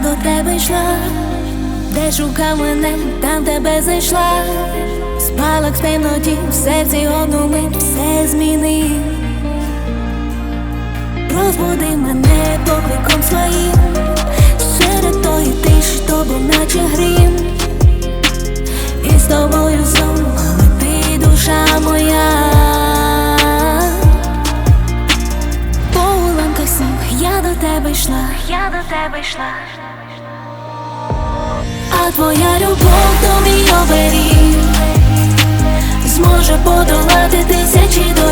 до тебе йшла, де шукав мене, там тебе знайшла. Спалах в темноті, в серці одну мить все змінив. Розбуди мене покликом своїм, тебе йшла, я до тебе йшла. А твоя любов то мій оберіг Зможе подолати тисячі доріг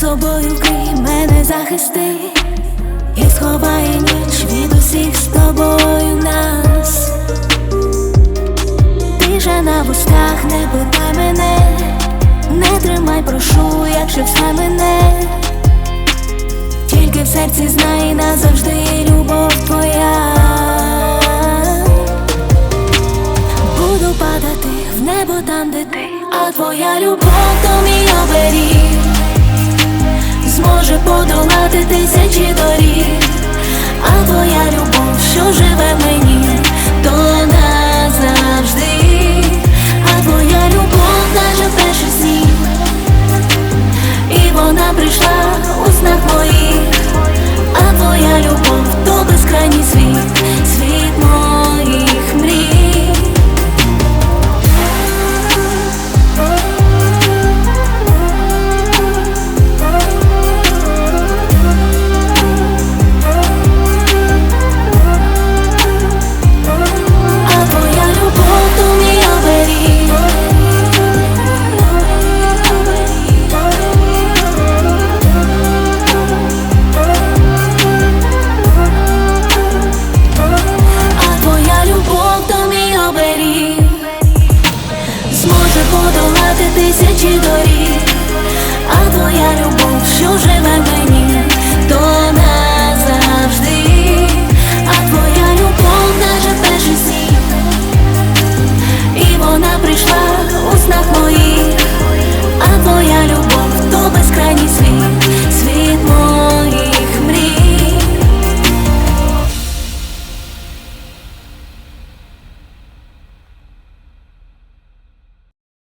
собою вкрий мене захисти, і сховає ніч від усіх з тобою нас. Тиша на вустах, не питай мене, не тримай, прошу, якщо все мене, тільки в серці знай назавжди любов твоя. Буду падати в небо там, де ти, а твоя любов то мій оберіг Зможе подолати тисячі доріг, а твоя любов, що живе мені, тисячі доріг. А твоя любов, що живе мені,